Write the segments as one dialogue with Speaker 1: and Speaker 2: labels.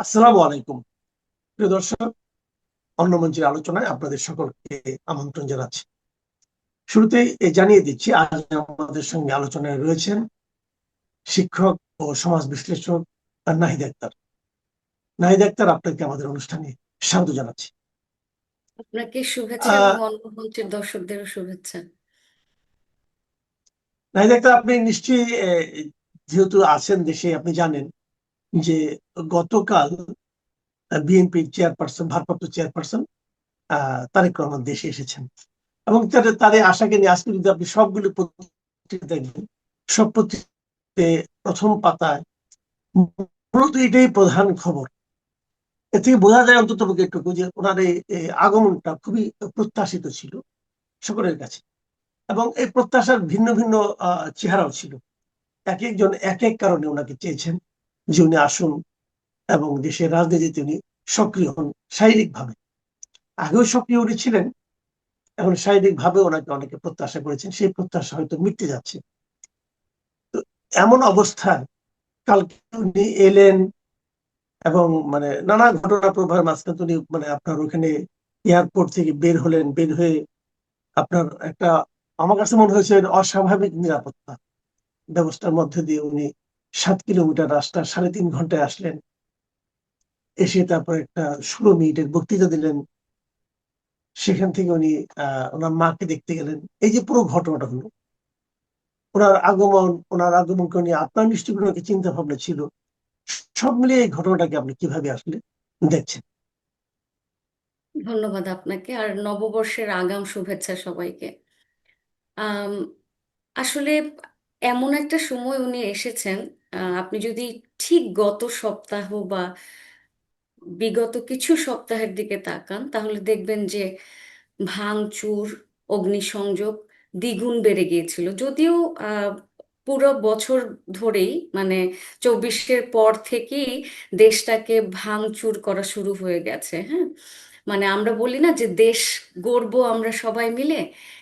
Speaker 1: আসসালামু আলাইকুম। প্রিয় দর্শক অন্য মঞ্চের আলোচনায় আপনাদের সকলকে আমন্ত্রণ জানাচ্ছি। শুরুতেই এ জানিয়ে দিচ্ছি আজ আমাদের সঙ্গে আলোচনায় রয়েছেন শিক্ষক ও সমাজ বিশ্লেষক নাহিদ আক্তার। নাহিদ আক্তার আপনাকে আমাদের অনুষ্ঠানে স্বাগত জানাচ্ছি।
Speaker 2: আপনাকে শুভেচ্ছা মঞ্চের দর্শকদেরও শুভেচ্ছা।
Speaker 1: নাহিদ আক্তার আপনি নিশ্চয়ই যেহেতু আছেন দেশে আপনি জানেন যে গতকাল বিএনপির চেয়ারপারসন, ভারপ্রাপ্ত চেয়ারপারসন তারেক রহমান দেশে এসেছেন। এবং এই আশাকে নিয়ে আজকে যদি আপনি সবগুলো পত্রিকা দেখবেন সব পত্রিকাতে প্রথম পাতায় মূলত এটাই প্রধান খবর। এ থেকে বোঝা যায় অন্তত একটু যে ওনার এই আগমনটা খুবই প্রত্যাশিত ছিল সকলের কাছে। এবং এই প্রত্যাশার ভিন্ন ভিন্ন চেহারাও ছিল। এক একজন এক এক কারণে ওনাকে চেয়েছেন। যে উনি আসুন এবং দেশের রাজনীতিতে উনি সক্রিয় হন শারীরিকভাবে। আগেও সক্রিয় উনি ছিলেন, এখন শারীরিক ভাবে ওনাকে অনেকে প্রত্যাশা করেছেন, সেই প্রত্যাশা হয়তো মিটতে যাচ্ছে। তো এমন অবস্থায় কালকে উনি এলেন এবং মানে নানা ঘটনা প্রবাহের মাঝখানে উনি মানে আপনার ওখানে এয়ারপোর্ট থেকে বের হলেন, বের হয়ে আপনার একটা, আমার কাছে মনে হয়েছে, অস্বাভাবিক নিরাপত্তা ব্যবস্থার মধ্যে দিয়ে উনি সাত কিলোমিটার রাস্তা, সাড়ে তিন ঘন্টায় আসলেন। এসে তারপর একটা ষোলো মিনিটের বক্তৃতা দিলেন। সেখান থেকে উনি ওনার মাকে দেখতে গেলেন। এই যে পুরো ঘটনাটা হলো, ওনার আগমন, ওনার আগমনকে নিয়ে আপনার একটা চিন্তা ভাবনা ছিল? সব মিলিয়ে এই ঘটনাটাকে আপনি কীভাবে আসলে দেখছেন?
Speaker 2: ধন্যবাদ আপনাকে, আর নববর্ষের আগাম শুভেচ্ছা সবাইকে। আসলে এমন একটা সময় উনি এসেছেন আপনি যদি ঠিক গত সপ্তাহ বা বিগত কিছু সপ্তাহের দিকে তাকান, তাহলে দেখবেন যে ভাঙচুর, অগ্নিসংযোগ দ্বিগুণ বেড়ে গিয়েছিল। যদিও পুরো বছর ধরেই মানে চব্বিশের পর থেকেই দেশটাকে ভাঙচুর করা শুরু হয়ে গেছে হ্যাঁ? মানে আমরা বলি না যে দেশ গড়বো আমরা সবাই মিলে,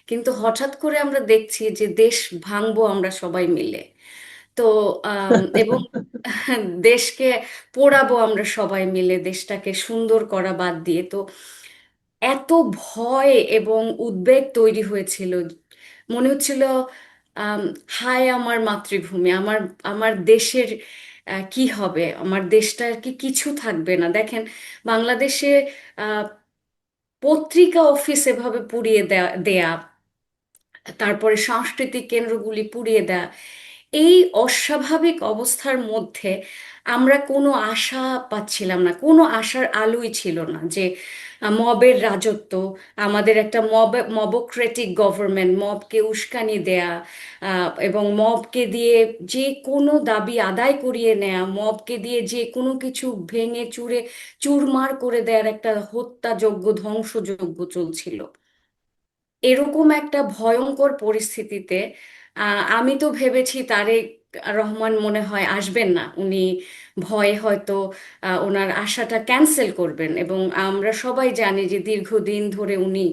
Speaker 2: কিন্তু হঠাৎ করে আমরা দেখছি যে দেশ ভাঙবো আমরা সবাই মিলে। তো এবং দেশকে পোড়াবো আমরা সবাই মিলে, দেশটাকে সুন্দর করা বাদ দিয়ে। তো এত ভয় এবং উদ্বেগ তৈরি হয়েছিল। মনে হচ্ছিল হায় আমার মাতৃভূমি, আমার আমার দেশের কি হবে? আমার দেশটার কি কিছু থাকবে না? দেখেন, বাংলাদেশে পত্রিকা অফিস এভাবে পুড়িয়ে দেয়া, তারপরে সাংস্কৃতিক কেন্দ্রগুলি পুড়িয়ে দেয়া এই অস্বাভাবিক অবস্থার মধ্যে আমরা কোনো আশা পাচ্ছিলাম না, কোনো আশার আলোই ছিল না যে মবের রাজত্ব, আমাদের একটা মব, মবক্রেটিক গভর্নমেন্ট, মবকে উস্কানি দেয়া এবং মবকে দিয়ে যে কোনো দাবি আদায় করিয়ে নেয়া, মবকে দিয়ে যে কোনো কিছু ভেঙে চুরে চুরমার করে দেওয়ার একটা হত্যাযজ্ঞ, ধ্বংসযজ্ঞ চলছিল। এরকম একটা ভয়ঙ্কর পরিস্থিতিতে আমি তো ভেবেছি তারেক রহমান মনে হয় আসবেন না। উনি ভয়ে হয়তো ওনার আশাটা ক্যান্সেল করবেন এবং আমরা সবাই জানি যে দীর্ঘদিন ধরে উনি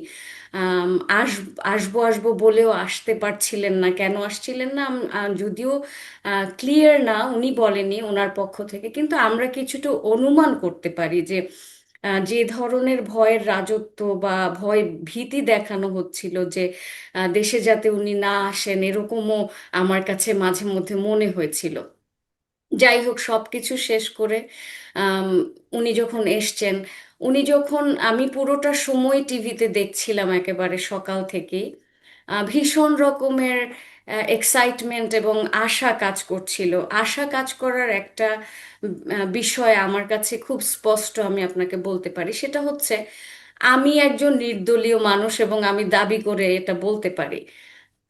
Speaker 2: আস, আসব আসব বলেও আসতে পারছিলেন না। কেন আসছিলেন না? যদিও ক্লিয়ার না, উনি বলেনি ওনার পক্ষ থেকে। কিন্তু আমরা কিছুটা অনুমান করতে পারি যে যে ধরনের ভয়ের রাজত্ব বা ভয় ভীতি দেখানো হচ্ছিল যে দেশে যাতে উনি না আসেন, এরকমও আমার কাছে মাঝে মধ্যে মনে হয়েছিল। যাই হোক, সবকিছু শেষ করে উনি যখন এসছেন, উনি যখন আমি পুরোটা সময় টিভিতে দেখছিলাম একেবারে সকাল থেকেই ভীষণ রকমের এক্সাইটমেন্ট এবং আশা কাজ করছিল। আশা কাজ করার একটা বিষয় আমার কাছে খুব স্পষ্ট আমি আপনাকে বলতে পারি। সেটা হচ্ছে, আমি একজন নির্দলীয় মানুষ এবং আমি দাবি করে এটা বলতে পারি।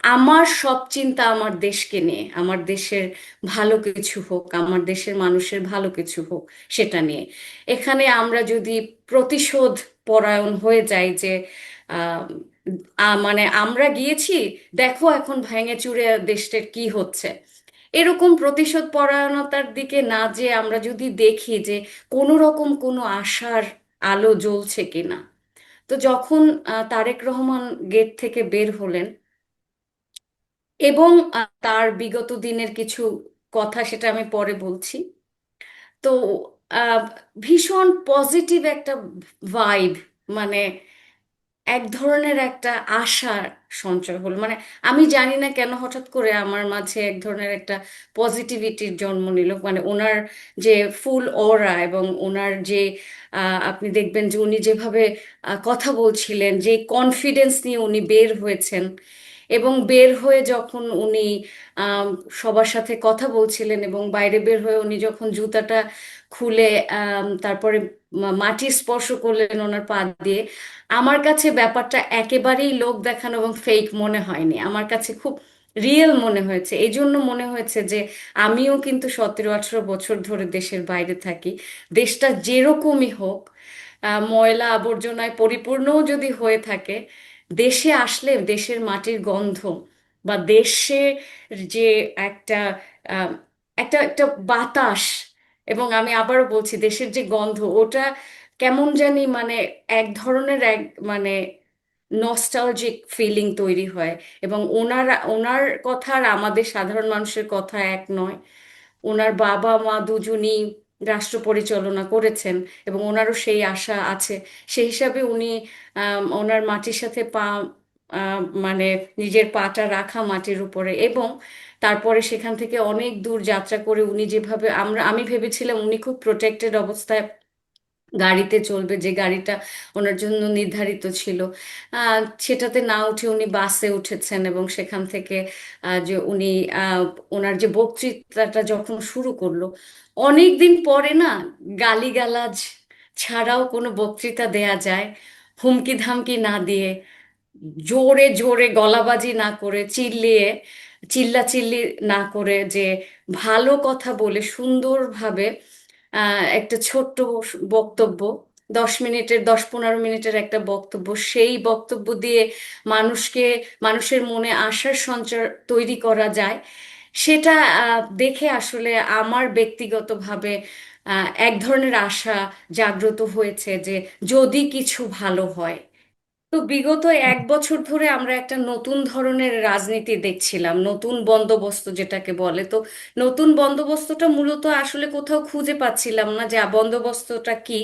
Speaker 2: আমার সব চিন্তা আমার দেশকে নিয়ে, আমার দেশের ভালো কিছু হোক, আমার দেশের মানুষের ভালো কিছু হোক, সেটা নিয়ে। এখানে আমরা যদি প্রতিশোধ পরায়ণ হয়ে যাই যে আহ, মানে আমরা গিয়েছি দেখো এখন ভেঙে চুরে দেশটার কি হচ্ছে। এরকম প্রতিশোধ পরায়ণতার দিকে না যে আমরা যদি দেখি যে কোনো রকম কোনো আশার আলো জ্বলছে কিনা তো যখন তারেক রহমান গেট থেকে বের হলেন এবং তার বিগত দিনের কিছু কথা সেটা আমি পরে বলছি। তো ভীষণ পজিটিভ একটা ভাইব মানে এক ধরনের একটা আশার সঞ্চয় হলো। মানে আমি জানি না কেন হঠাৎ করে আমার মাঝে এক ধরনের একটা পজিটিভিটির জন্ম নিল। মানে ওনার যে ফুল ওরা এবং ওনার যে আপনি দেখবেন যে উনি যেভাবে কথা বলছিলেন, যে কনফিডেন্স নিয়ে উনি বের হয়েছেন এবং বের হয়ে যখন উনি সবার সাথে কথা বলছিলেন এবং বাইরে বের হয়ে উনি যখন জুতাটা খুলে তারপরে মাটি স্পর্শ করলেন ওনার পা দিয়ে। আমার কাছে ব্যাপারটা একেবারেই লোক দেখানো এবং ফেক মনে হয়নি। আমার কাছে খুব রিয়েল মনে হয়েছে। এই জন্য মনে হয়েছে যে, আমিও কিন্তু সতেরো, আঠেরো বছর ধরে দেশের বাইরে থাকি। দেশটা যেরকমই হোক ময়লা আবর্জনায় পরিপূর্ণও যদি হয়ে থাকে, দেশে আসলে দেশের মাটির গন্ধ বা দেশে যে একটা একটা একটা বাতাস এবং আমি আবারও বলছি, দেশের যে গন্ধ, ওটা কেমন জানি মানে এক ধরনের এক মানে নস্টালজিক ফিলিং তৈরি হয়। এবং ওনার ওনার কথা আর আমাদের সাধারণ মানুষের কথা এক নয়। ওনার বাবা, মা দুজনই রাষ্ট্র পরিচালনা করেছেন এবং ওনারও সেই আশা আছে। সেই হিসাবে উনি ওনার মাটির সাথে পা মানে নিজের পাটা রাখা মাটির উপরে এবং তারপরে সেখান থেকে অনেক দূর যাত্রা করে উনি যেভাবে আমরা, আমি ভেবেছিলাম উনি খুব প্রোটেক্টেড অবস্থায় গাড়িতে চলবে, যে গাড়িটা ওনার জন্য নির্ধারিত ছিল। সেটাতে না উঠে উনি বাসে উঠেছেন এবং সেখান থেকে যে উনি ওনার যে বক্তৃতাটা যখন শুরু করল অনেক দিন পরে না গালিগালাজ ছাড়াও কোনো বক্তৃতা দেয়া যায় হুমকি ধামকি না দিয়ে, জোরে জোরে গলাবাজি না করে চিল্লিয়ে চিল্লাচিল্লি না করে যে ভালো কথা বলে সুন্দরভাবে একটা ছোট্ট বক্তব্য, দশ মিনিটের, দশ পনেরো মিনিটের একটা বক্তব্য, সেই বক্তব্য দিয়ে মানুষকে, মানুষের মনে আশার সঞ্চার তৈরি করা যায়, সেটা দেখে আসলে আমার ব্যক্তিগতভাবে এক ধরনের আশা জাগ্রত হয়েছে যে যদি কিছু ভালো হয়। তো বিগত এক বছর ধরে আমরা একটা নতুন ধরনের রাজনীতি দেখছিলাম, নতুন বন্দোবস্ত যেটাকে বলে। তো নতুন বন্দোবস্তটা মূলত আসলে কোথাও খুঁজে পাচ্ছিলাম না যে বন্দোবস্তটা কি?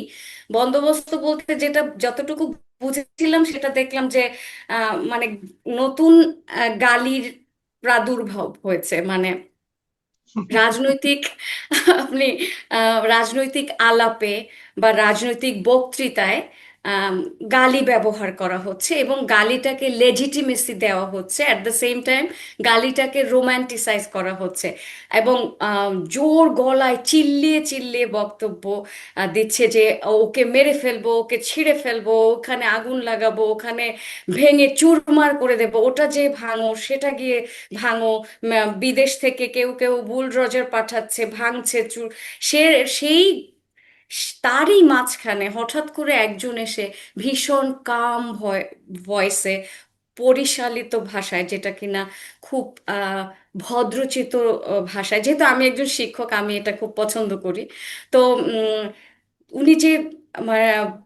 Speaker 2: বন্দোবস্ত বলতে যেটা যতটুকু বুঝেছিলাম সেটা দেখলাম যে মানে নতুন গালির প্রাদুর্ভাব হয়েছে। মানে রাজনৈতিক, আপনি রাজনৈতিক আলাপে বা রাজনৈতিক বক্তৃতায় গালি ব্যবহার করা হচ্ছে এবং গালিটাকে লেজিটিমেসি দেওয়া হচ্ছে। অ্যাট দ্য সেম টাইম গালিটাকে রোম্যান্টিসাইজ করা হচ্ছে এবং জোর গলায় চিল্লিয়ে চিল্লিয়ে বক্তব্য দিচ্ছে যে, ওকে মেরে ফেলব, ওকে ছিঁড়ে ফেলব, ওখানে আগুন লাগাবো, ওখানে ভেঙে চুরমার করে দেবো, ওটা যে ভাঙো, সেটা গিয়ে ভাঙো বিদেশ থেকে কেউ কেউ বুলডোজার পাঠাচ্ছে, ভাঙছে চুর। সে, সেই তারই মাঝখানে হঠাৎ করে একজন এসে ভীষণ কাম ভয়েসে পরিশালিত ভাষায়, যেটা কিনা খুব ভদ্রচিত ভাষায়, যেহেতু আমি একজন শিক্ষক, আমি এটা খুব পছন্দ করি। তো উনি যে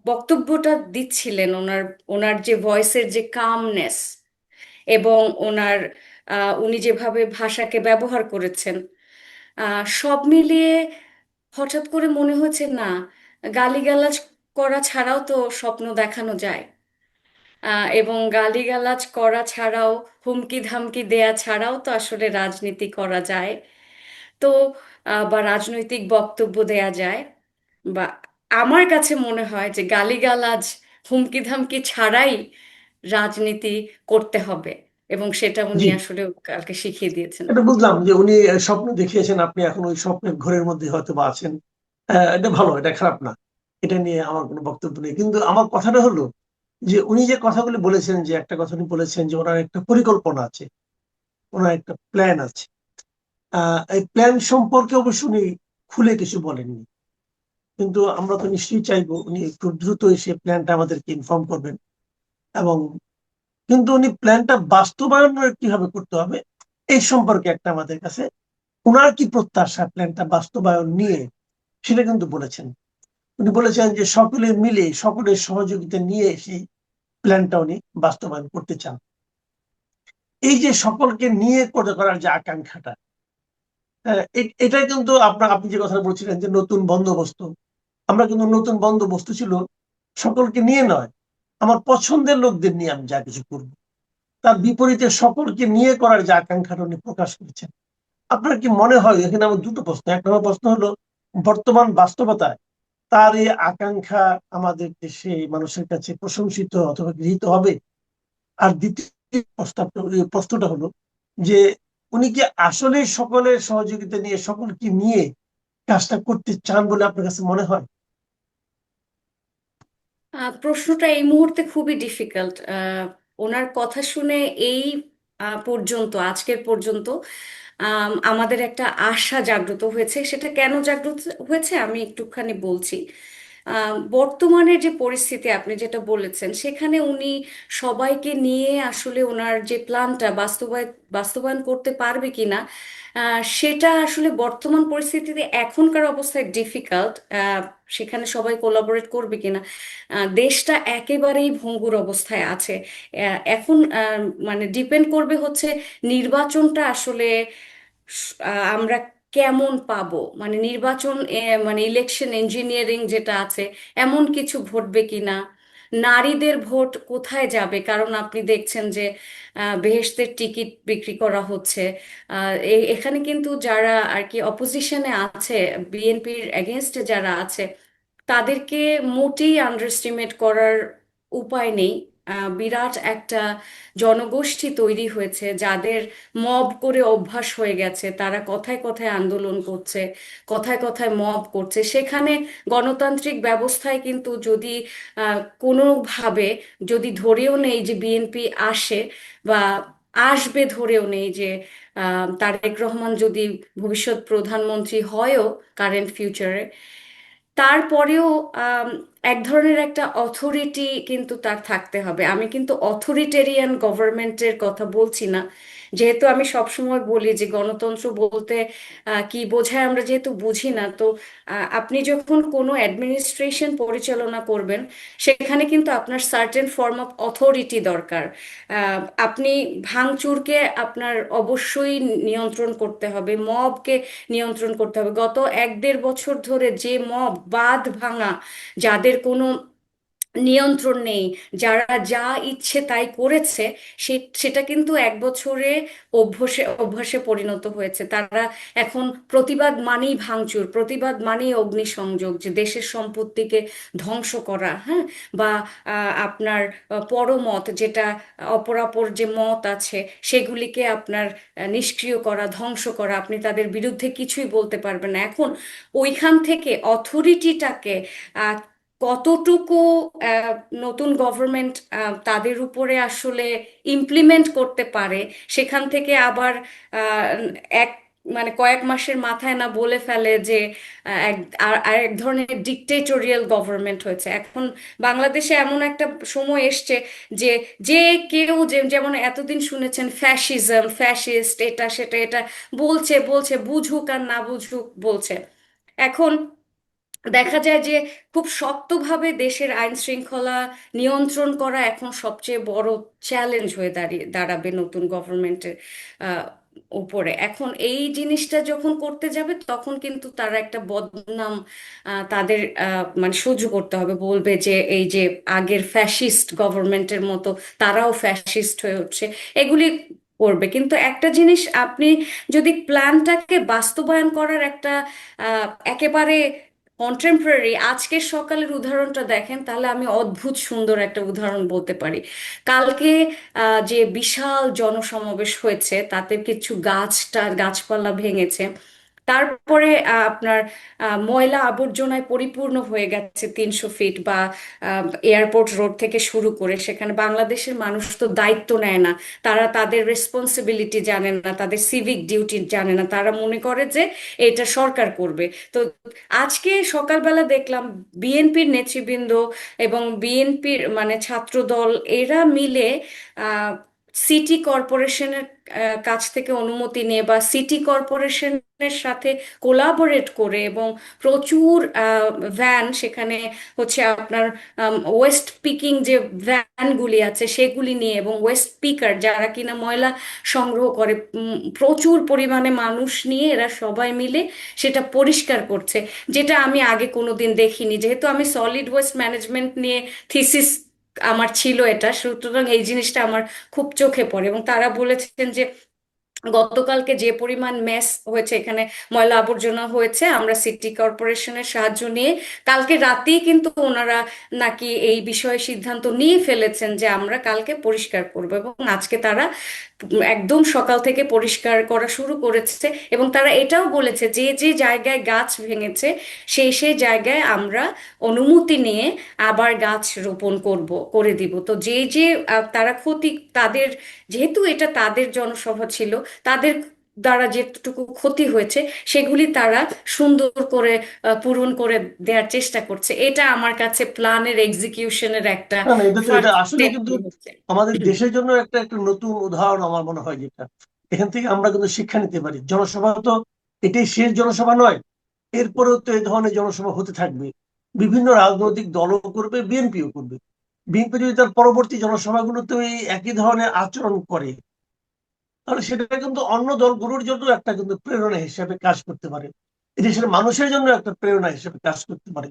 Speaker 2: বক্তব্যটা দিচ্ছিলেন ওনার ওনার যে ভয়েসের যে কামনেস এবং ওনার উনি যেভাবে ভাষাকে ব্যবহার করেছেন সব মিলিয়ে হঠাৎ করে মনে হয়েছে না, গালিগালাজ করা ছাড়াও তো স্বপ্ন দেখানো যায়। এবং গালিগালাজ করা ছাড়াও হুমকি ধামকি দেয়া ছাড়াও তো আসলে রাজনীতি করা যায়। তো বা রাজনৈতিক বক্তব্য দেয়া যায়। বা আমার কাছে মনে হয় যে গালিগালাজ হুমকি ধামকি ছাড়াই রাজনীতি করতে হবে। এবং সেটা উনি আসলে কালকে শিখিয়ে দিয়েছেন।
Speaker 1: এটা বুঝলাম যে উনি স্বপ্ন দেখিয়েছেন আপনি এখন ওই স্বপ্নের ঘরের মধ্যে হয়তো বা আছেন। এটা ভালো এটা খারাপ না। এটা নিয়ে আমার কোনো বক্তব্য নেই। কিন্তু আমার কথাটা হলো যে উনি যে কথাগুলি বলেছেন যে একটা কথা উনি বলেছেন যে ওনার একটা পরিকল্পনা আছে ওনার একটা প্ল্যান আছে। আহ এই প্ল্যান সম্পর্কে অবশ্য উনি খুলে কিছু বলেননি। কিন্তু আমরা তো নিশ্চয়ই চাইব উনি একটু দ্রুত এসে প্ল্যানটা আমাদেরকে ইনফর্ম করবেন এবং কিন্তু উনি প্ল্যানটা বাস্তবায়ন কীভাবে করতে হবে, এই সম্পর্কে একটা আমাদের কাছে ওনার কি প্রত্যাশা প্ল্যানটা বাস্তবায়ন নিয়ে, সেটা কিন্তু বলেছেন। উনি বলেছেন যে সকলে মিলে, সকলের সহযোগিতা নিয়ে সেই প্ল্যানটা উনি বাস্তবায়ন করতে চান। এই যে সকলকে নিয়ে করে, করার যে আকাঙ্ক্ষাটা এ- এটা কিন্তু আপনার আপনি যে কথা বলছিলেন যে নতুন বন্দোবস্ত, আমরা কিন্তু নতুন বন্দোবস্ত ছিল, সকলকে নিয়ে নয় আমার পছন্দের লোকদের নিয়ে আমি যা কিছু করব। তার বিপরীতে সকলকে নিয়ে করার যে আকাঙ্ক্ষাটা উনি প্রকাশ করেছেন। আপনার কি মনে হয়, এখানে আমার দুটো প্রশ্ন। এক নম্বর প্রশ্ন হলো, বর্তমান বাস্তবতায় তার এই আকাঙ্ক্ষা আমাদের দেশে মানুষের কাছে প্রশংসিত অথবা গৃহীত হবে? আর দ্বিতীয় প্রস্তাবটা প্রশ্নটা হলো যে, উনি কি আসলে সকলের সহযোগিতা নিয়ে, সকলকে নিয়ে কাজটা করতে চান বলে আপনার কাছে মনে হয়?
Speaker 2: প্রশ্নটা এই মুহূর্তে খুবই ডিফিকাল্ট ওনার কথা শুনে এই পর্যন্ত আজকের পর্যন্ত আম, আমাদের একটা আশা জাগ্রত হয়েছে। সেটা কেন জাগ্রত হয়েছে আমি একটুখানি বলছি। বর্তমানের যে পরিস্থিতি আপনি যেটা বলেছেন, সেখানে উনি সবাইকে নিয়ে আসলে ওনার যে প্ল্যানটা বাস্তবায়ন বাস্তবায়ন করতে পারবে কিনা সেটা আসলে বর্তমান পরিস্থিতিতে এখনকার অবস্থায় ডিফিকাল্ট সেখানে সবাই কোলাবোরেট করবে কিনা দেশটা একেবারেই ভঙ্গুর অবস্থায় আছে। এখন মানে ডিপেন্ড করবে হচ্ছে নির্বাচনটা আসলে আমরা কেমন পাবো? মানে নির্বাচন মানে ইলেকশন ইঞ্জিনিয়ারিং যেটা আছে এমন কিছু ঘটবে কিনা? নারীদের ভোট কোথায় যাবে? কারণ আপনি দেখছেন যে আহ, বেহেশতের টিকিট বিক্রি করা হচ্ছে। এখানে কিন্তু যারা আর কি অপোজিশনে আছে বিএনপির এগেনস্টে যারা আছে তাদেরকে মোটেই আন্ডারস্টিমেট করার উপায় নেই। বিরাট একটা জনগোষ্ঠী তৈরি হয়েছে যাদের মব করে অভ্যাস হয়ে গেছে। তারা কথায় কথায় আন্দোলন করছে, কথায় কথায় মব করছে। সেখানে গণতান্ত্রিক ব্যবস্থায় কিন্তু যদি কোনোভাবে যদি ধরেও নেই যে বিএনপি আসে বা আসবে ধরেও নেই যে তারেক রহমান যদি ভবিষ্যৎ প্রধানমন্ত্রী হয়ও কারেন্ট ফিউচারে, তারপরেও এক ধরনের একটা অথরিটি কিন্তু তার থাকতে হবে। আমি কিন্তু অথরিটেরিয়ান গভর্নমেন্টের কথা বলছি না। যেহেতু আমি সবসময় বলি যে গণতন্ত্র বলতে কি বোঝায় আমরা যেহেতু বুঝি না, তো আপনি যখন কোনো অ্যাডমিনিস্ট্রেশন পরিচালনা করবেন, সেখানে কিন্তু আপনার সার্টেন ফর্ম অফ অথরিটি দরকার। আপনি ভাঙচুরকে আপনার অবশ্যই নিয়ন্ত্রণ করতে হবে, মবকে নিয়ন্ত্রণ করতে হবে। গত এক দেড় বছর ধরে যে মব, বাঁধ ভাঙা, যাদের কোনো নিয়ন্ত্রণ নেই। যারা যা ইচ্ছে তাই করেছে, সে, সেটা কিন্তু এক বছরে অভ্যাসে অভ্যাসে পরিণত হয়েছে। তারা এখন প্রতিবাদ মানেই ভাঙচুর, প্রতিবাদ মানেই অগ্নিসংযোগ, যে দেশের সম্পত্তিকে ধ্বংস করা হ্যাঁ? বা আপনার পরমত যেটা অপরাপর যে মত আছে, সেগুলিকে আপনার নিষ্ক্রিয় করা, ধ্বংস করা, আপনি তাদের বিরুদ্ধে কিছুই বলতে পারবেন না। এখন ওইখান থেকে অথরিটিটাকে কতটুকু নতুন গভর্নমেন্ট তাদের উপরে আসলে ইমপ্লিমেন্ট করতে পারে, সেখান থেকে আবার এক মানে কয়েক মাসের মাথায় না বলে ফেলে যে এক, আর- ধরনের ডিকটেটোরিয়াল গভর্নমেন্ট হয়েছে। এখন বাংলাদেশে এমন একটা সময় এসছে যে যে কেউ যেমন এতদিন শুনেছেন ফ্যাসিজম ফ্যাসিস্ট এটা, সেটা, এটা, বলছে বলছে, বুঝুক আর না বুঝুক বলছে। এখন দেখা যায় যে খুব শক্তভাবে দেশের আইন শৃঙ্খলা নিয়ন্ত্রণ করা এখন সবচেয়ে বড় চ্যালেঞ্জ হয়ে দাঁড়িয়ে দাঁড়াবে নতুন গভর্নমেন্টের উপরে। এখন এই জিনিসটা যখন করতে যাবে, তখন কিন্তু তারা একটা বদনাম তাদের মানে সহ্য করতে হবে। বলবে যে এই যে আগের ফ্যাসিস্ট গভর্নমেন্টের মতো তারাও ফ্যাসিস্ট হয়ে উঠছে। এগুলি করবে। কিন্তু একটা জিনিস আপনি যদি প্ল্যানটাকে বাস্তবায়ন করার একটা একেবারে কন্টেম্পোরারি আজকের সকালের উদাহরণটা দেখেন, তাহলে আমি অদ্ভুত সুন্দর একটা উদাহরণ বলতে পারি। কালকে যে বিশাল জনসমাবেশ হয়েছে, তাতে কিছু গাছটা, গাছপালা ভেঙেছে তারপরে আপনার ময়লা আবর্জনায় পরিপূর্ণ হয়ে গেছে তিনশো ফিট বা এয়ারপোর্ট রোড থেকে শুরু করে, সেখানে বাংলাদেশের মানুষ তো দায়িত্ব নেয় না। তারা তাদের রেসপন্সিবিলিটি জানে না, তাদের সিভিক ডিউটি জানে না। তারা মনে করে যে এটা সরকার করবে। তো আজকে সকালবেলা দেখলাম বিএনপির নেতৃবৃন্দ এবং বিএনপির মানে ছাত্রদল, এরা মিলে সিটি কর্পোরেশনের কাছ থেকে অনুমতি নিয়ে বা সিটি কর্পোরেশনের সাথে কোলাবোরেট করে এবং প্রচুর ভ্যান সেখানে হচ্ছে আপনার ওয়েস্ট পিকিং যে ভ্যানগুলি আছে সেগুলি নিয়ে এবং ওয়েস্ট পিকার যারা কিনা ময়লা সংগ্রহ করে প্রচুর পরিমাণে মানুষ নিয়ে এরা সবাই মিলে সেটা পরিষ্কার করছে। যেটা আমি আগে কোনোদিন দেখিনি। যেহেতু আমি সলিড ওয়েস্ট ম্যানেজমেন্ট নিয়ে থিসিস আমার ছিল এটা। সুতরাং এই জিনিসটা আমার খুব চোখে পড়ে এবং তারা বলেছেন যে গতকালকে যে পরিমাণ মেস হয়েছে, এখানে ময়লা আবর্জনা হয়েছে, আমরা সিটি কর্পোরেশনের সাহায্য নিয়ে কালকে রাতেই কিন্তু ওনারা নাকি এই বিষয়ে সিদ্ধান্ত নিয়ে ফেলেছেন যে আমরা কালকে পরিষ্কার করব এবং আজকে তারা একদম সকাল থেকে পরিষ্কার করা শুরু করেছে এবং তারা এটাও বলেছে যে যে জায়গায় গাছ ভেঙেছে সেই সেই জায়গায় আমরা অনুমতি নিয়ে আবার গাছ রোপণ করব, করে দিব। তো যে যে তারা ক্ষতি, তাদের, যেহেতু এটা তাদের জনসভা ছিল তাদের দ্বারা যেটুকু ক্ষতি হয়েছে সেগুলি তারা সুন্দর করে পূরণ করে দেওয়ার চেষ্টা করছে। এটা আমার কাছে প্ল্যানের এক্সিকিউশনের একটা
Speaker 1: আসলে কিন্তু আমাদের দেশের জন্য একটা একটা নতুন উদাহরণ আমার মনে হয় যেটা। এখান থেকে আমরা কিন্তু শিক্ষা নিতে পারি। জনসভা তো এটাই শেষ জনসভা নয় এরপরেও তো এই ধরনের জনসভা হতে থাকবে। বিভিন্ন রাজনৈতিক দলও করবে বিএনপিও করবে। বিএনপি যদি তার পরবর্তী জনসভাগুলোতে এই একই ধরনের আচরণ করে তাহলে সেটা কিন্তু অন্য দলগুলোর জন্য একটা কিন্তু প্রেরণা হিসেবে কাজ করতে পারে। দেশের মানুষের জন্য একটা প্রেরণা হিসেবে কাজ করতে পারে।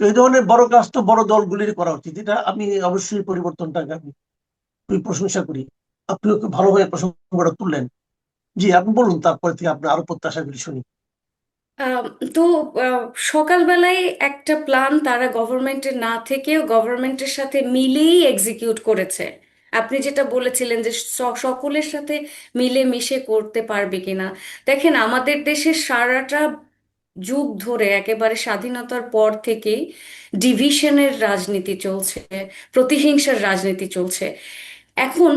Speaker 1: তো এই ধরনের বড় কাজ তো বড় দলগুলির করা উচিত। এটা আমি অবশ্যই পরিবর্তনটাকে আমি খুবই প্রশংসা করি। আপনি খুব ভালোভাবে প্রসঙ্গটা তুললেন। জি, আপনি বলুন, তারপরে থেকে আপনি আরও প্রত্যাশাগুলি শুনি।
Speaker 2: তো সকালবেলায় একটা প্ল্যান তারা গভর্নমেন্টের না থেকেও গভর্নমেন্টের সাথে মিলেই এক্সিকিউট করেছে। আপনি যেটা বলেছিলেন যে সকলের সাথে মিলে মিশে করতে পারবে কিনা। দেখেন, আমাদের দেশের সারাটা যুগ ধরে একেবারে স্বাধীনতার পর থেকেই ডিভিশনের রাজনীতি চলছে, প্রতিহিংসার রাজনীতি চলছে। এখন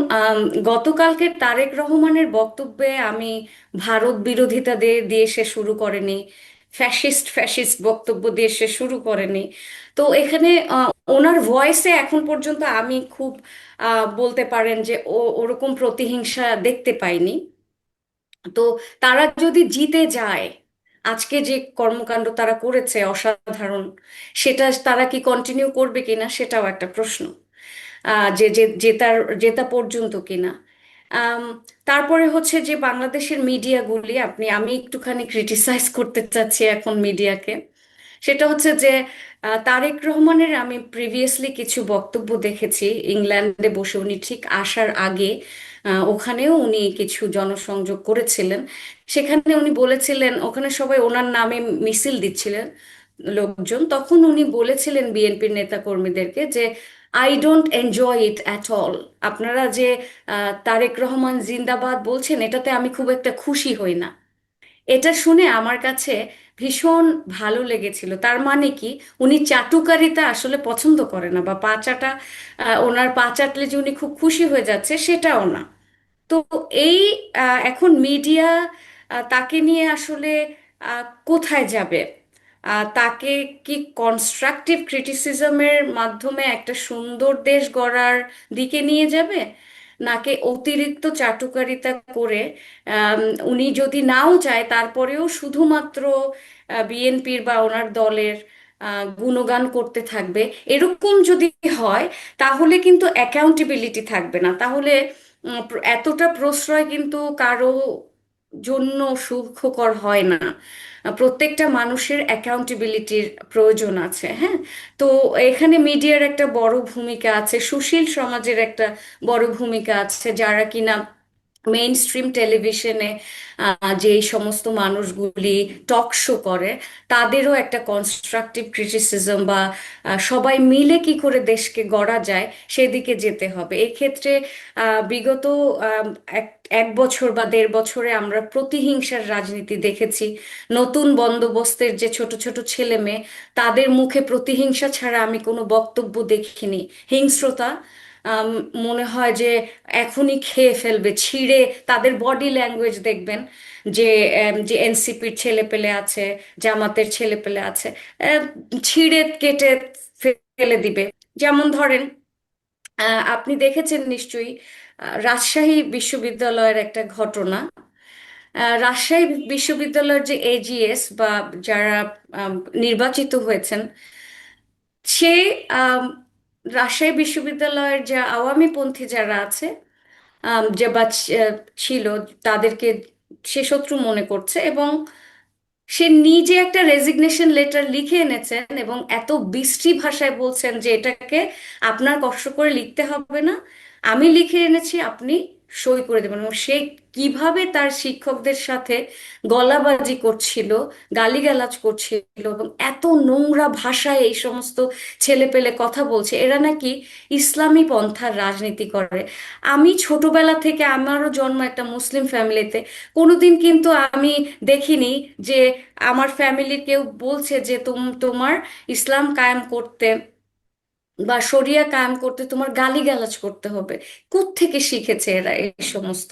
Speaker 2: গতকালকে তারেক রহমানের বক্তব্যে আমি ভারত বিরোধিতা দিয়ে দিয়ে সে শুরু করেনি। ফ্যাসিস্ট ফ্যাসিস্ট বক্তব্য দিয়ে সে শুরু করেনি। তো এখানে ওনার ভয়েসে এখন পর্যন্ত আমি খুব বলতে পারেন যে, ও, ওরকম প্রতিহিংসা দেখতে পাইনি। তো তারা যদি জিতে যায়, আজকে যে কর্মকাণ্ড তারা করেছে অসাধারণ, সেটা তারা কি কন্টিনিউ করবে কিনা সেটাও একটা প্রশ্ন। যে, জেতার, জেতা পর্যন্ত কিনা। তারপরে হচ্ছে যে বাংলাদেশের মিডিয়াগুলি, আপনি, আমি একটুখানি ক্রিটিসাইজ করতে চাচ্ছি এখন মিডিয়াকে। সেটা হচ্ছে যে তারেক রহমানের আমি প্রিভিয়াসলি কিছু বক্তব্য দেখেছি, ইংল্যান্ডে বসে উনি ঠিক আসার আগে ওখানেও উনি কিছু জনসংযোগ করেছিলেন। সেখানে উনি বলেছিলেন, ওখানে সবাই ওনার নামে মিছিল দিচ্ছিলেন লোকজন। তখন উনি বলেছিলেন বিএনপির নেতাকর্মীদেরকে যে I don't enjoy it at all আপনারা যে তারেক রহমান জিন্দাবাদ বলছেন, এটাতে আমি খুব একটা খুশি হই না। এটা শুনে আমার কাছে ভীষণ ভালো লেগেছিল। তার মানে কি, উনি চাটুকারিতা আসলে পছন্দ করে না বা পা চাটা ওনার পা চাটলে যে উনি খুব খুশি হয়ে যাচ্ছে সেটাও না। তো এই এখন মিডিয়া তাকে নিয়ে আসলে কোথায় যাবে? তাকে কি কনস্ট্রাকটিভ ক্রিটিসিজমের মাধ্যমে একটা সুন্দর দেশ গড়ার দিকে নিয়ে যাবে? নাকি অতিরিক্ত চাটুকারিতা করে উনি যদি নাও চায়, তারপরেও শুধুমাত্র বিএনপির বা ওনার দলের গুণগান করতে থাকবে? এরকম যদি হয়, তাহলে কিন্তু অ্যাকাউন্টেবিলিটি থাকবে না। তাহলে এতটা প্রশ্রয় কিন্তু কারও জন্য সুখকর হয় না। প্রত্যেকটা মানুষের অ্যাকাউন্টেবিলিটির প্রয়োজন আছে হ্যাঁ? তো এখানে মিডিয়ার একটা বড় ভূমিকা আছে, সুশীল সমাজের একটা বড় ভূমিকা আছে, যারা কিনা মেইন স্ট্রিম টেলিভিশনে যে সমস্ত মানুষগুলি টক শো করে, তাদেরও একটা কনস্ট্রাকটিভ ক্রিটিসিজম বা সবাই মিলে কি করে দেশকে গড়া যায়, সেদিকে যেতে হবে। এক্ষেত্রে বিগত এক এক বছর বা দেড় বছরে আমরা প্রতিহিংসার রাজনীতি দেখেছি। নতুন বন্দোবস্তের যে ছোট ছোট ছেলে মেয়ে, তাদের মুখে প্রতিহিংসা ছাড়া আমি কোনো বক্তব্য দেখিনি। হিংস্রতা মনে হয় যে এখনই খেয়ে ফেলবে, ছিঁড়ে তাদের বডি ল্যাঙ্গুয়েজ দেখবেন যে যে এনসিপির ছেলে পেলে আছে, জামাতের ছেলে পেলে আছে ছিঁড়ে কেটে ফেলে দিবে। যেমন ধরেন আপনি দেখেছেন নিশ্চয়ই রাজশাহী বিশ্ববিদ্যালয়ের একটা ঘটনা। রাজশাহী বিশ্ববিদ্যালয়ের যে এজিএস বা যারা নির্বাচিত হয়েছেন, সে রাজশাহী বিশ্ববিদ্যালয়ের যে আওয়ামীপন্থী যারা আছে যে বা ছিল, তাদেরকে সে শত্রু মনে করছে এবং সে নিজে একটা রেজিগনেশন লেটার লিখে এনেছেন এবং এত বিশ্রী ভাষায় বলছেন যে এটাকে আপনার কষ্ট করে লিখতে হবে না। আমি লিখে এনেছি, আপনি সই করে দেবেন এবং সে কীভাবে তার শিক্ষকদের সাথে গলাবাজি করছিল, গালিগালাজ করছিল এবং এত নোংরা ভাষায় এই সমস্ত ছেলেপেলে কথা বলছে, এরা নাকি ইসলামী পন্থার রাজনীতি করে। আমি ছোটবেলা থেকে আমারও জন্ম একটা মুসলিম ফ্যামিলিতে। কোনোদিন কিন্তু আমি দেখিনি যে আমার ফ্যামিলির কেউ বলছে যে, তুম, তোমার ইসলাম কায়েম করতে বা শরিয়া কায়েম করতে তোমার গালিগালাজ করতে হবে। থেকে শিখেছে এরা এই সমস্ত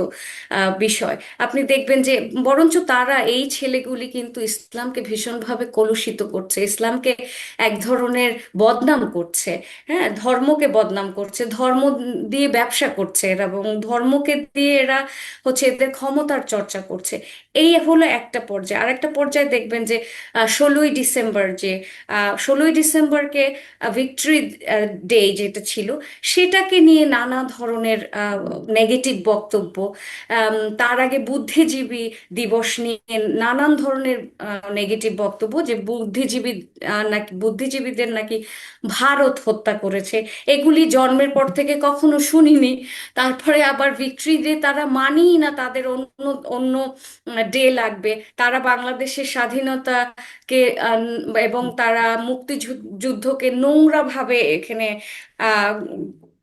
Speaker 2: বিষয়? আপনি দেখবেন যে বরঞ্চ তারা এই ছেলেগুলি কিন্তু ইসলামকে ভীষণভাবে কলুষিত করছে, ইসলামকে এক ধরনের বদনাম করছে হ্যাঁ? ধর্মকে বদনাম করছে, ধর্ম দিয়ে ব্যবসা করছে এরা এবং ধর্মকে দিয়ে এরা হচ্ছে এদের ক্ষমতার চর্চা করছে। এই হলো একটা পর্যায়ে। আর একটা পর্যায়ে দেখবেন যে ষোলোই ডিসেম্বর যে ষোলোই ডিসেম্বরকে ভিক্টরি ডে যেটা ছিল, সেটাকে নিয়ে নানা ধরনের নেগেটিভ বক্তব্য তার আগে বুদ্ধিজীবী দিবস নিয়ে নানান ধরনের নেগেটিভ বক্তব্য যে, বুদ্ধিজীবী নাকি বুদ্ধিজীবীদের নাকি ভারত হত্যা করেছে। এগুলি জন্মের পর থেকে কখনো শুনিনি। তারপরে আবার ভিক্টরি ডে তারা মানেই না তাদের অন্য অন্য ডে লাগবে। তারা বাংলাদেশের স্বাধীনতাকে এবং তারা মুক্তিযুদ্ধকে নোংরা ভাবে এখানে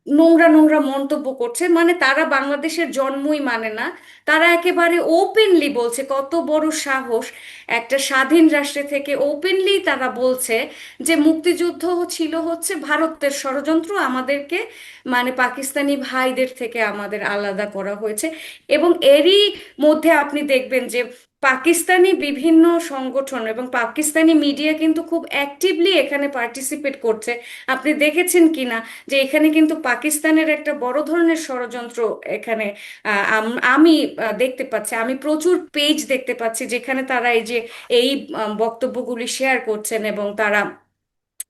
Speaker 2: নোংরা নোংরা মন্তব্য করছে মানে তারা বাংলাদেশের জন্মই মানে না। তারা একেবারে ওপেনলি বলছে, কত বড় সাহস একটা স্বাধীন রাষ্ট্রে থেকে ওপেনলি তারা বলছে যে মুক্তিযুদ্ধ ছিল হচ্ছে ভারতের ষড়যন্ত্র, আমাদেরকে মানে পাকিস্তানি ভাইদের থেকে আমাদের আলাদা করা হয়েছে। এবং এরই মধ্যে আপনি দেখবেন যে পাকিস্তানি বিভিন্ন সংগঠন এবং পাকিস্তানি মিডিয়া কিন্তু খুব অ্যাক্টিভলি এখানে পার্টিসিপেট করছে। আপনি দেখেছেন কি না যে এখানে কিন্তু পাকিস্তানের একটা বড় ধরনের ষড়যন্ত্র এখানে আম- দেখতে পাচ্ছি। আমি প্রচুর পেজ দেখতে পাচ্ছি যেখানে তারা এই যে, এই বক্তব্যগুলি শেয়ার করছেন এবং তারা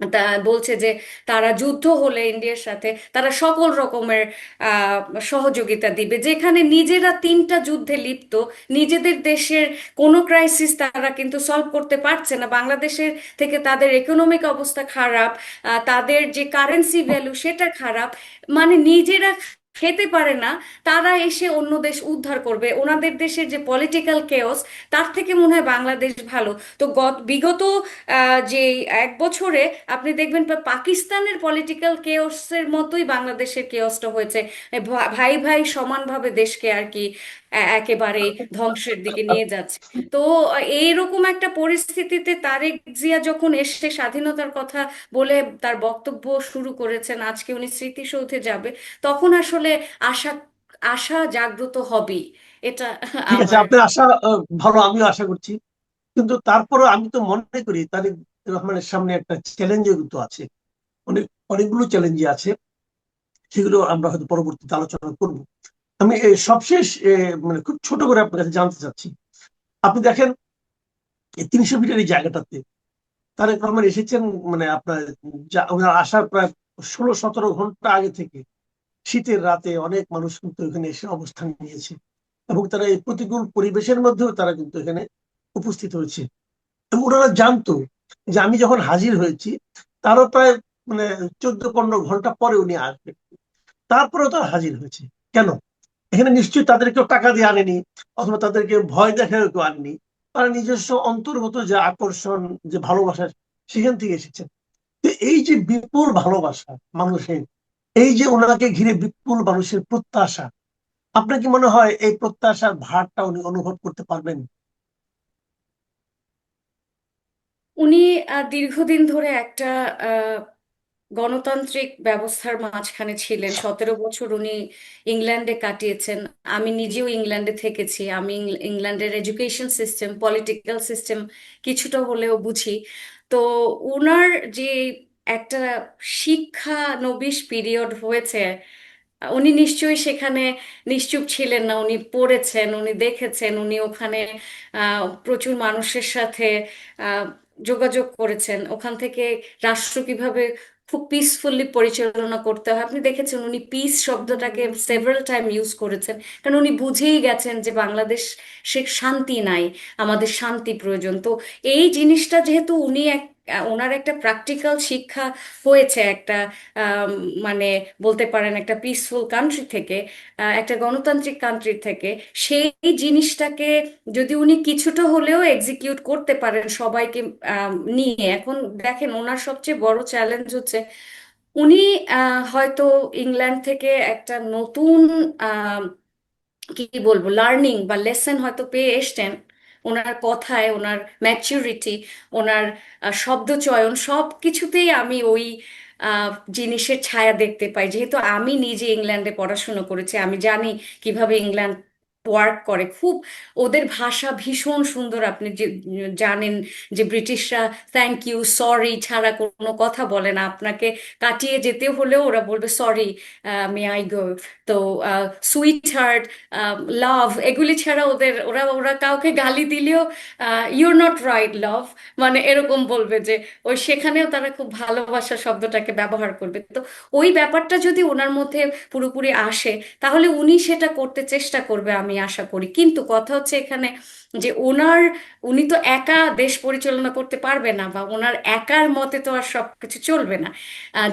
Speaker 2: তা বলছে যে তারা যুদ্ধ হলে ইন্ডিয়ার সাথে তারা সকল রকমের সহযোগিতা দিবে। যেখানে নিজেরা তিনটা যুদ্ধে লিপ্ত, নিজেদের দেশের কোনো ক্রাইসিস তারা কিন্তু সলভ করতে পারছে না। বাংলাদেশের থেকে তাদের ইকোনমিক অবস্থা খারাপ তাদের যে কারেন্সি ভ্যালু সেটা খারাপ। মানে নিজেরা খেতে পারে না, তারা এসে অন্য দেশ উদ্ধার করবে। ওনাদের দেশের যে পলিটিক্যাল কেওস তার থেকে মনে হয় বাংলাদেশ ভালো। তো গত, বিগত যে এক বছরে আপনি দেখবেন পাকিস্তানের পলিটিক্যাল কেওসের মতোই বাংলাদেশের কেওসটা হয়েছে। ভাই ভাই সমানভাবে দেশকে আর কি একেবারে ধ্বংসের দিকে নিয়ে যাচ্ছে। তো এইরকম একটা পরিস্থিতিতে তারেক জিয়া যখন এসে স্বাধীনতার কথা বলে তার বক্তব্য শুরু করেছেন আজকে উনি স্মৃতিসৌধে যাবে তখন আসলে আশা আশা জাগ্রত হবেই। এটা
Speaker 1: ঠিক আছে আপনার আশা ভালো আমিও আশা করছি। কিন্তু তারপরে আমি তো মনে করি তারেক রহমানের সামনে একটা চ্যালেঞ্জও কিন্তু আছে। অনেক অনেকগুলো চ্যালেঞ্জ আছে। সেগুলো আমরা হয়তো পরবর্তীতে আলোচনা করব। আমি সবশেষ মানে খুব ছোট করে আপনার কাছে জানতে চাচ্ছি। আপনি দেখেন তিনশো মিটার এই জায়গাটাতে তারেক রহমান এসেছেন মানে আপনার আসার প্রায় ষোলো, সতেরো ঘণ্টা আগে থেকে শীতের রাতে অনেক মানুষ কিন্তু এখানে এসে অবস্থান নিয়েছে এবং তারা এই প্রতিকূল পরিবেশের মধ্যেও তারা কিন্তু এখানে উপস্থিত হয়েছে। এবং ওনারা জানতো যে আমি যখন হাজির হয়েছি, তারও প্রায় মানে চোদ্দ, পনেরো ঘণ্টা পরে উনি আসবেন। তারপরেও তারা হাজির হয়েছে। কেন? এখানে নিশ্চয়ই তাদের কেউ টাকা দিয়ে আনেনি, অথবা তাদেরকে ভয় দেখায় কেউ আনেনি। তারা নিজস্ব অন্তর্গত যে আকর্ষণ, যে ভালোবাসা, সেখান থেকে এসেছেন এই যে বিপুল ভালোবাসা মানুষের, এই যে ওনাকে ঘিরে বিপুল মানুষের প্রত্যাশা, আপনার কি মনে হয় এই প্রত্যাশার ভারটা উনি অনুভব করতে পারবেন?
Speaker 2: উনি দীর্ঘদিন ধরে একটা গণতান্ত্রিক ব্যবস্থার মাঝখানে ছিলেন। সতেরো বছর উনি ইংল্যান্ডে কাটিয়েছেন। আমি নিজেও ইংল্যান্ডে থেকেছি। আমি ইংল্যান্ডের এডুকেশন সিস্টেম পলিটিক্যাল সিস্টেম কিছুটা হলেও বুঝি। তো উনার যে একটা শিক্ষা নবিশ পিরিয়ড হয়েছে, উনি নিশ্চয়ই সেখানে নিশ্চুপ ছিলেন না। উনি পড়েছেন, উনি দেখেছেন, উনি ওখানে প্রচুর মানুষের সাথে যোগাযোগ করেছেন। ওখান থেকে রাষ্ট্র কীভাবে খুব পিসফুলি পরিচালনা করতে হয়। আপনি দেখেছেন উনি পিস শব্দটাকে সেভারাল টাইম ইউজ করেছেন। কারণ উনি বুঝেই গেছেন যে বাংলাদেশ সে শান্তি নাই, আমাদের শান্তি প্রয়োজন। তো এই জিনিসটা যেহেতু উনি এক ওনার একটা প্র্যাকটিক্যাল শিক্ষা হয়েছে একটা মানে বলতে পারেন একটা পিসফুল কান্ট্রি থেকে একটা গণতান্ত্রিক কান্ট্রি থেকে, সেই জিনিসটাকে যদি উনি কিছুটা হলেও এক্সিকিউট করতে পারেন সবাইকে নিয়ে, এখন দেখেন ওনার সবচেয়ে বড় চ্যালেঞ্জ হচ্ছে, উনি হয়তো ইংল্যান্ড থেকে একটা নতুন কি বলব লার্নিং বা লেসন হয়তো পেয়ে এসছেন ওনার কথায়, ওনার ম্যাচিউরিটি ওনার শব্দ চয়ন সব কিছুতেই আমি ওই জিনিসের ছায়া দেখতে পাই। যেহেতু আমি নিজে ইংল্যান্ডে পড়াশুনো করেছি, আমি জানি কীভাবে ইংল্যান্ড ওয়ার্ক করে। খুব ওদের ভাষা ভীষণ সুন্দর আপনি যে, জানেন যে ব্রিটিশরা থ্যাংক ইউ সরি ছাড়া কোনো কথা বলে না। আপনাকে কাটিয়ে যেতে হলেও ওরা বলবে সরি মে আই গো তো সুইট হার্ট লাভ এগুলি ছাড়া ওদের, ওরা ওরা কাউকে গালি দিলেও ইউর নট রাইট লাভ মানে এরকম বলবে যে, ওই সেখানেও তারা খুব ভালোবাসা শব্দটাকে ব্যবহার করবে। তো ওই ব্যাপারটা যদি ওনার মধ্যে পুরোপুরি আসে, তাহলে উনি সেটা করতে চেষ্টা করবে আমি আশা করি। কিন্তু কথা হচ্ছে এখানে যে ওনার উনি তো একা দেশ পরিচালনা করতে পারবে না বা ওনার একার মতে তো আর সব কিছু চলবে না।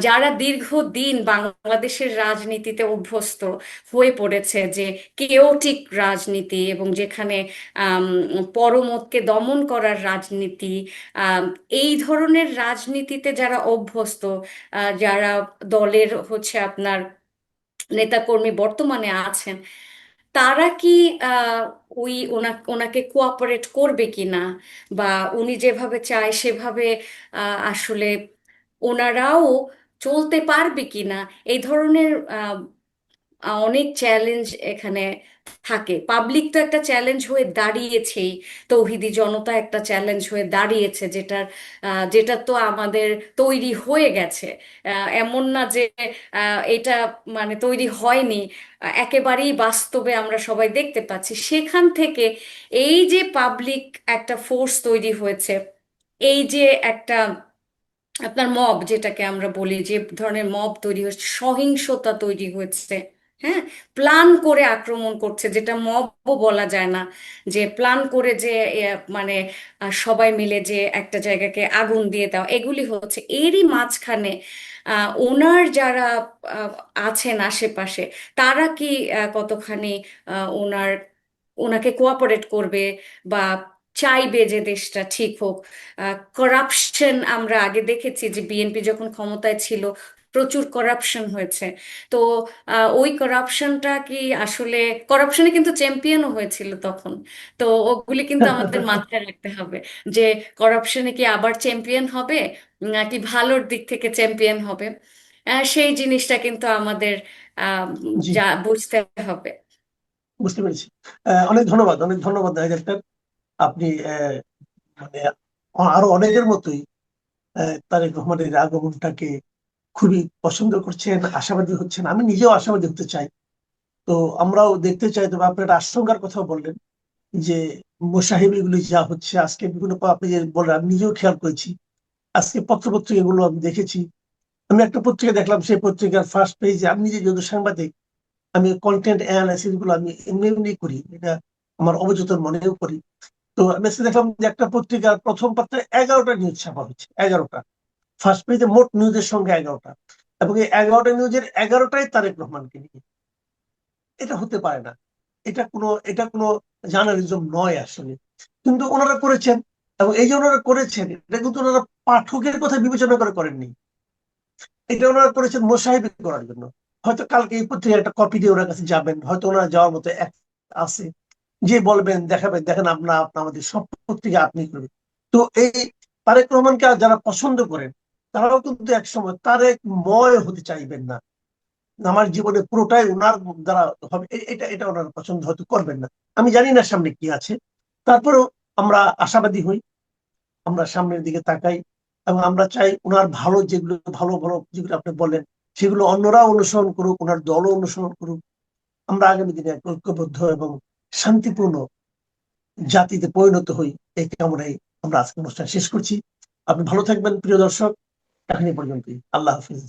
Speaker 2: যারা দীর্ঘদিন বাংলাদেশের রাজনীতিতে অভ্যস্ত হয়ে পড়েছে যে কেওটিক রাজনীতি এবং যেখানে আম, পরমতকে দমন করার রাজনীতি আম, এই ধরনের রাজনীতিতে যারা অভ্যস্ত যারা দলের হচ্ছে আপনার নেতাকর্মী বর্তমানে আছেন তারা কি ওই ওনাকে কোঅপারেট করবে কি না? বা উনি যেভাবে চায় সেভাবে আসলে ওনারাও চলতে পারবে কি না? এই ধরনের অনেক চ্যালেঞ্জ এখানে থাকে। পাবলিক তো একটা চ্যালেঞ্জ হয়ে দাঁড়িয়েছেই। তৌহিদি জনতা একটা চ্যালেঞ্জ হয়ে দাঁড়িয়েছে যেটার যেটা তো আমাদের তৈরি হয়ে গেছে। এমন না যে এটা মানে তৈরি হয়নি। একেবারেই বাস্তবে আমরা সবাই দেখতে পাচ্ছি। সেখান থেকে এই যে পাবলিক একটা ফোর্স তৈরি হয়েছে, এই যে একটা আপনার মব যেটাকে আমরা বলি, যে ধরনের মব তৈরি হচ্ছে সহিংসতা তৈরি হচ্ছে হ্যাঁ? প্ল্যান করে আক্রমণ করছে, যেটা মবও বলা যায় না। যে প্ল্যান করে যে মানে সবাই মিলে যে একটা জায়গাকে আগুন দিয়ে দাও এগুলি হচ্ছে। এরই মাঝখানে ওনার যারা আছেন আশেপাশে, তারা কি কতখানি ওনার, ওনাকে কোঅপারেট করবে বা চাইবে যে দেশটা ঠিক হোক? করাপশন আমরা আগে দেখেছি যে বিএনপি যখন ক্ষমতায় ছিল প্রচুর করাপশন হয়েছে। তো ওই করাপশনটা কি আসলে করাপশনে কিন্তু চ্যাম্পিয়নও হয়েছিল তখন। তো ওগুলি কিন্তু আমাদের মাথায় রাখতে হবে যে করাপশনে কি আবার চ্যাম্পিয়ন হবে নাকি ভালোর দিক থেকে চ্যাম্পিয়ন হবে? সেই জিনিসটা কিন্তু আমাদের আহ, যা বুঝতে হবে।
Speaker 1: বুঝতে পেরেছি। অনেক ধন্যবাদ অনেক ধন্যবাদ আপনি মানে আরও অনেকের মতোই তারেক রহমানের আগমনটাকে খুবই পছন্দ করছেন, আশাবাদী হচ্ছেন, আমি নিজেও আশাবাদী হতে চাই। তো আমরাও দেখতে চাই, তবে আপনি একটা আশঙ্কার কথা বললেন যে, মোসাহিবিগুলি যা হচ্ছে, আজকে বিভিন্ন আপনি যে বললেন, আমি নিজেও খেয়াল করেছি। আজকে পত্রপত্রিকাগুলো আমি দেখেছি। আমি একটা পত্রিকা দেখলাম, সেই পত্রিকার ফার্স্ট পেজে আমি নিজে যেহেতু সাংবাদিক, আমি কন্টেন্ট অ্যানালাইসিসগুলো আমি এমনি এমনি করি, এটা আমার অবচেতন মনেও করি। তো আমি দেখলাম যে একটা পত্রিকার প্রথম পাত্রে এগারোটা নিউজ ছাপা হচ্ছে এগারোটা। ফার্স্ট পেজে মোট নিউজের সঙ্গে এগারোটা। এবং এই এগারোটা নিউজের এগারোটাই তারেক রহমানকে নিয়ে। এটা হতে পারে না। এটা কোনো এটা কোনো জার্নালিজম নয় আসলে। কিন্তু ওনারা করেছেন। এবং এই যে ওনারা করেছেন, এটা কিন্তু ওনারা পাঠকের কথা বিবেচনা করে করেননি। এটা ওনারা করেছেন মোসাহিবি করার জন্য। হয়তো কালকে এই পত্রিকার একটা কপি দিয়ে ওনার কাছে যাবেন। হয়তো ওনারা যাওয়ার মতো এক আছে। যে বলবেন, দেখাবেন, দেখেন আপনার আপনার আমাদের সব পত্রিকা আপনি করবেন। তো এই তারেক রহমানকে যারা পছন্দ করেন তারাও কিন্তু একসময় তারেক ময় হতে চাইবেন না। আমার জীবনে পুরোটাই ওনার দ্বারা হবে এটা এটা ওনার পছন্দ হয়তো করবেন না। আমি জানি না সামনে কি আছে। তারপরেও আমরা আশাবাদী হই, আমরা সামনের দিকে তাকাই এবং আমরা চাই ওনার ভালো যেগুলো, ভালো ভালো যেগুলো আপনি বলেন, সেগুলো অন্যরা অনুসরণ করুক, ওনার দলও অনুসরণ করুক। আমরা আগামী দিনে ঐক্যবদ্ধ এবং শান্তিপূর্ণ জাতিতে পরিণত হই, এই কামনায় আমরা আজকে অনুষ্ঠান শেষ করছি। আপনি ভালো থাকবেন, প্রিয় দর্শক। এখন পর্যন্তই আল্লাহ হাফিজ